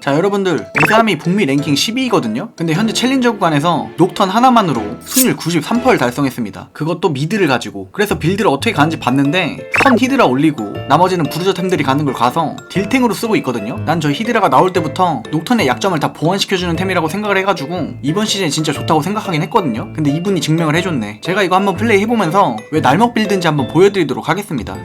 자 여러분들 이 사람이 북미 랭킹 12위거든요? 근데 현재 챌린저 구간에서 녹턴 하나만으로 승률 93%를 달성했습니다. 그것도 미드를 가지고. 그래서 빌드를 어떻게 가는지 봤는데 선 히드라 올리고 나머지는 부르저 템들이 가는 걸 가서 딜탱으로 쓰고 있거든요? 난 저 히드라가 나올 때부터 녹턴의 약점을 다 보완시켜주는 템이라고 생각을 해가지고 이번 시즌에 진짜 좋다고 생각하긴 했거든요? 근데 이분이 증명을 해줬네. 제가 이거 한번 플레이 해보면서 왜 날먹 빌드인지 한번 보여드리도록 하겠습니다.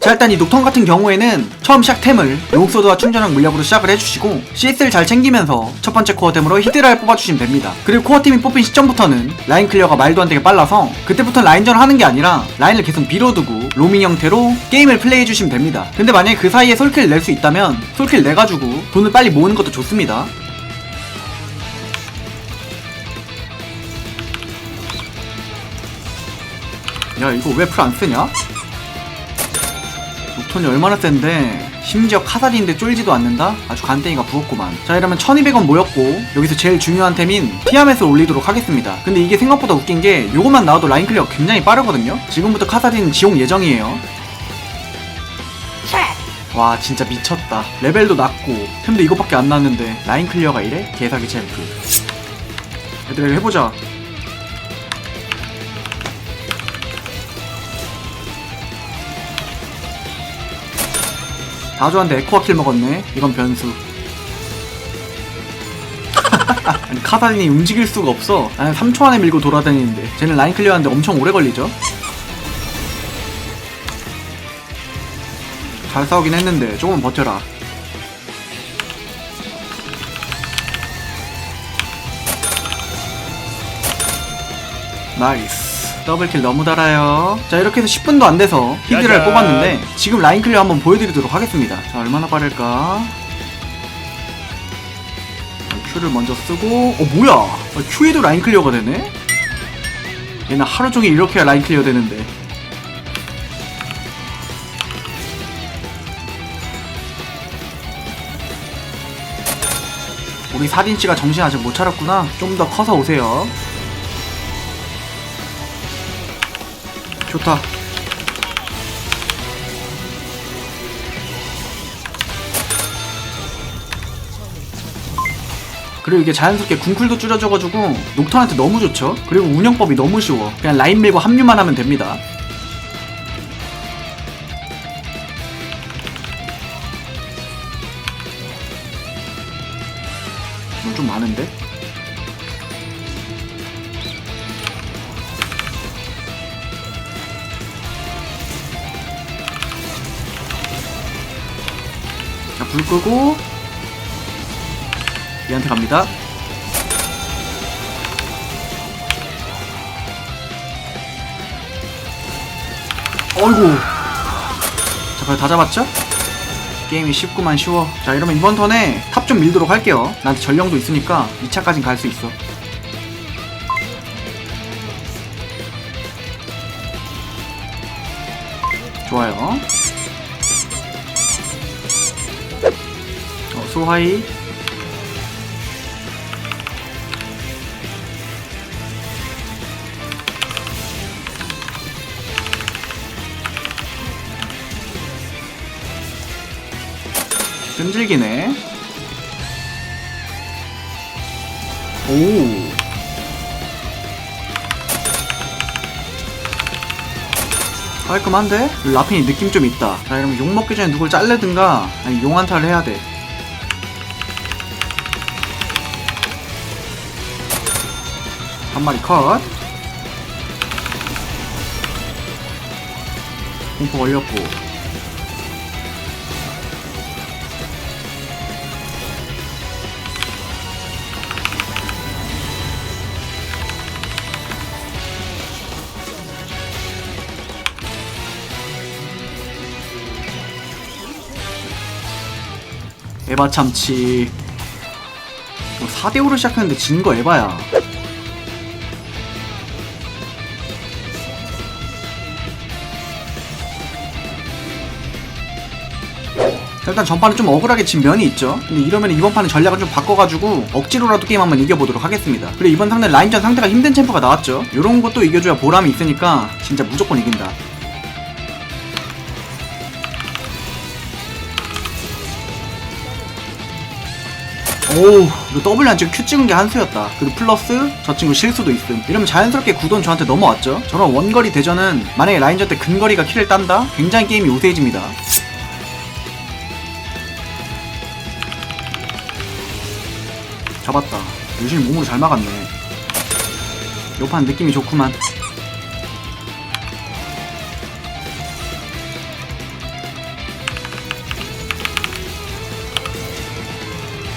자 일단 이 녹턴 같은 경우에는 처음 시작템을 용소드와 충전형 물약으로 시작을 해주시고 CS를 잘 챙기면서 첫 번째 코어템으로 히드라를 뽑아주시면 됩니다. 그리고 코어템이 뽑힌 시점부터는 라인 클리어가 말도 안 되게 빨라서 그때부터 라인전을 하는 게 아니라 라인을 계속 밀어두고 로밍 형태로 게임을 플레이해주시면 됩니다. 근데 만약에 그 사이에 솔킬을 낼수 있다면 솔킬 내가지고 돈을 빨리 모으는 것도 좋습니다. 야 이거 왜 풀 안 쓰냐? 녹턴이 얼마나 센데 심지어 카사딘인데 쫄지도 않는다? 아주 간땡이가 부었구만. 자 이러면 1200원 모였고 여기서 제일 중요한 템인 티아멧을 올리도록 하겠습니다. 근데 이게 생각보다 웃긴 게 요것만 나와도 라인 클리어 굉장히 빠르거든요? 지금부터 카사딘 지옥 예정이에요. 와 진짜 미쳤다. 레벨도 낮고. 템도 이것밖에 안 나왔는데 라인 클리어가 이래? 개사기 챔프. 얘들아 해보자 다주한테 에코아 킬 먹었네. 이건 변수. 아니 카다린이 움직일 수가 없어. 나는 3초 안에 밀고 돌아다니는데 쟤는 라인 클리어하는데 엄청 오래 걸리죠. 잘 싸우긴 했는데 조금만 버텨라. 나이스. 더블킬 너무 달아요. 자, 이렇게 해서 10분도 안 돼서 히드를. 뽑았는데, 지금 라인 클리어 한번 보여드리도록 하겠습니다. 자, 얼마나 빠를까? 자, Q를 먼저 쓰고, 어, 뭐야? 아, Q에도 라인 클리어가 되네? 얘는 하루 종일 이렇게 해야 라인 클리어 되는데. 우리 사딘씨가 정신 아직 못 차렸구나. 좀 더 커서 오세요. 좋다. 그리고 이게 자연스럽게 궁쿨도 줄여줘가지고 녹턴한테 너무 좋죠. 그리고 운영법이 너무 쉬워. 그냥 라인 밀고 합류만 하면 됩니다. 좀 많은데? 불 끄고 얘한테 갑니다. 어이구. 자, 거의 다 잡았죠? 게임이 쉽구만 쉬워. 자, 이러면 이번 턴에 탑 좀 밀도록 할게요. 나한테 전령도 있으니까 2차까진 갈 수 있어. 좋아요. 소하이. 끈질기네. 오. 깔끔한데? 라핀이 느낌 좀 있다. 자, 이러면 욕 먹기 전에 누굴 잘르든가, 아니, 용한타를 해야 돼. 한 마리 컷. 공포 걸렸고. 에바 참치. 4대5로 시작했는데 진 거 에바야. 일단 전판에 좀 억울하게 진 면이 있죠. 근데 이러면 이번 판은 전략을 좀 바꿔가지고 억지로라도 게임 한번 이겨보도록 하겠습니다. 그리고 이번 상대 라인전 상대가 힘든 챔프가 나왔죠. 이런 것도 이겨줘야 보람이 있으니까 진짜 무조건 이긴다. 오우 이거 W 안 찍고 Q 찍은 게 한수였다 그리고 플러스 저 친구 실수도 있음 이러면 자연스럽게 구도는 저한테 넘어왔죠 저런 원거리 대전은 만약에 라인전 때 근거리가 킬을 딴다? 굉장히 게임이 우세해집니다 유신이 몸으로 잘 막았네. 요판 느낌이 좋구만.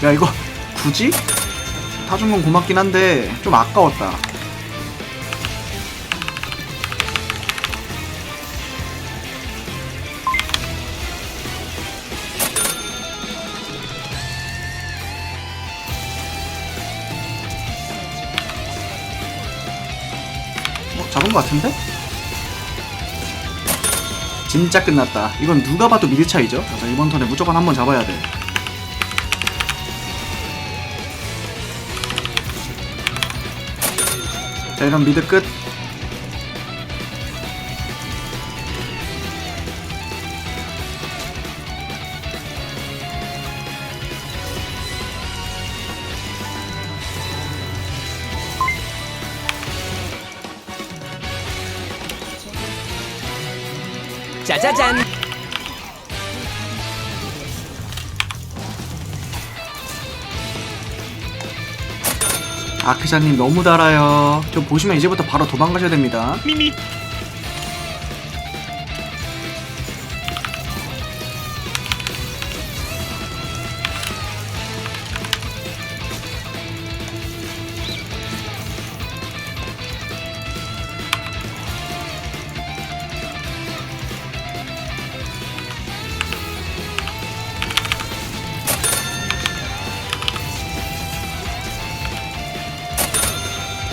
야 이거 굳이? 타준 건 고맙긴 한데 좀 아까웠다 잡은 것 같은데? 진짜 끝났다. 이건 누가 봐도 미드 차이죠? 자, 이번 턴에 무조건 한번 잡아야 돼. 자, 이런 미드 끝. 짜자잔. 아크샤님 너무 달아요. 좀 보시면 이제부터 바로 도망가셔야 됩니다. 미미.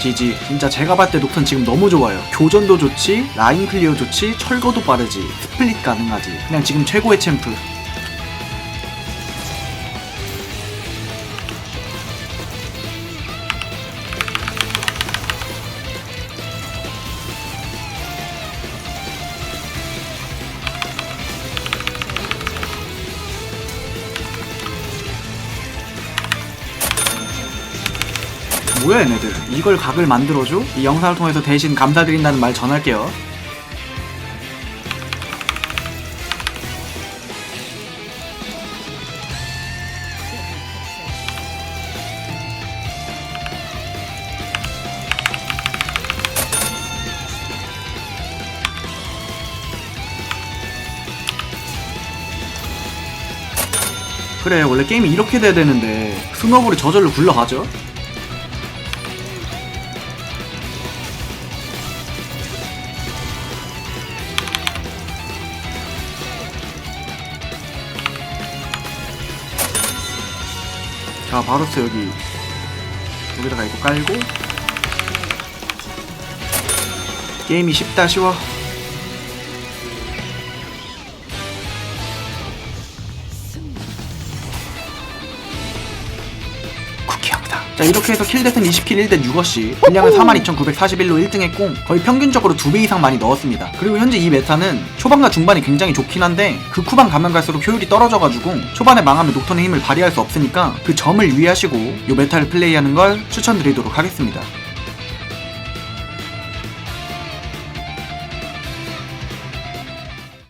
지지. 진짜 제가 봤을 때 녹턴 지금 너무 좋아요. 교전도 좋지, 라인 클리어 좋지, 철거도 빠르지, 스플릿 가능하지. 그냥 지금 최고의 챔프. 뭐야 얘네들 이걸 각을 만들어줘? 이 영상을 통해서 대신 감사드린다는 말 전할게요 그래 원래 게임이 이렇게 돼야 되는데 스노볼이 저절로 굴러가죠? 자 바로스 여기 여기다가 이거 깔고. 게임이 쉽다 쉬워 이렇게 해서 킬대튼 20킬 1대 6어시 분량은 42,941로 1등했고 거의 평균적으로 2배 이상 많이 넣었습니다. 그리고 현재 이 메타는 초반과 중반이 굉장히 좋긴 한데 그 후반 가면 갈수록 효율이 떨어져가지고 초반에 망하면 녹턴의 힘을 발휘할 수 없으니까 그 점을 유의하시고 이 메타를 플레이하는 걸 추천드리도록 하겠습니다